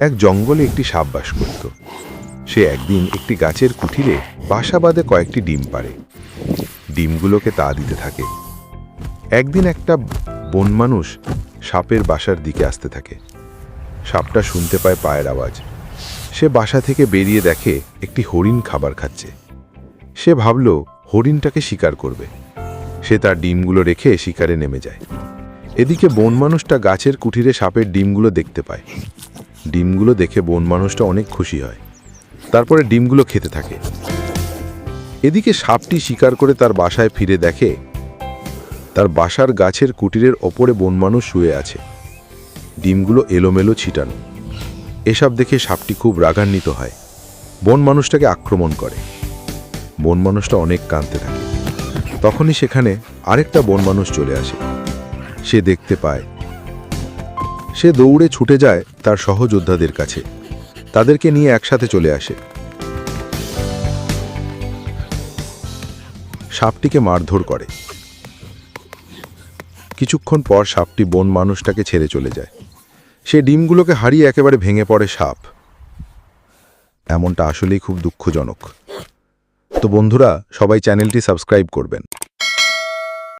এক জঙ্গলে একটি সাপ বাস করত। সে একদিন একটি গাছের কুঠিরে বাসা বাঁধে কয়েকটি ডিম পারে ডিমগুলোকে তা দিতে থাকে। একদিন একটা বন মানুষ সাপের বাসার দিকে আসতে থাকে। সাপটা শুনতে পায় পায়ের আওয়াজ। সে বাসা থেকে বেরিয়ে দেখে একটি হরিণ খাবার খাচ্ছে। সে ভাবল, হরিণটাকে শিকার করবে। সে তার ডিমগুলো রেখে শিকারে নেমে যায়। এদিকে বন মানুষটা গাছের কুঠিরে সাপের ডিমগুলো দেখতে পায়। ডিমগুলো দেখে বন মানুষটা অনেক খুশি হয়। তারপরে ডিমগুলো খেতে থাকে। এদিকে সাপটি শিকার করে তার বাসায় ফিরে দেখে, তার বাসার গাছের কুটিরের ওপরে বন মানুষ শুয়ে আছে। ডিমগুলো এলোমেলো ছিটানো। এসব দেখে সাপটি খুব রাগান্বিত হয়। বন মানুষটাকে আক্রমণ করে। বন মানুষটা অনেক কাঁদতে থাকে। তখনই সেখানে আরেকটা বন মানুষ চলে আসে। সে দেখতে পায় সে দৌড়ে ছুটে যায় তার সহযোদ্ধাদের কাছে। তাদেরকে নিয়ে একসাথে চলে আসে। সাপটিকে মারধর করে। কিছুক্ষণ পর সাপটি বন মানুষটাকে ছেড়ে চলে যায়। সে ডিমগুলোকে হারিয়ে একেবারে ভেঙে পড়ে সাপ। এমনটা আসলেই খুব দুঃখজনক। তো বন্ধুরা, সবাই চ্যানেলটি সাবস্ক্রাইব করবেন।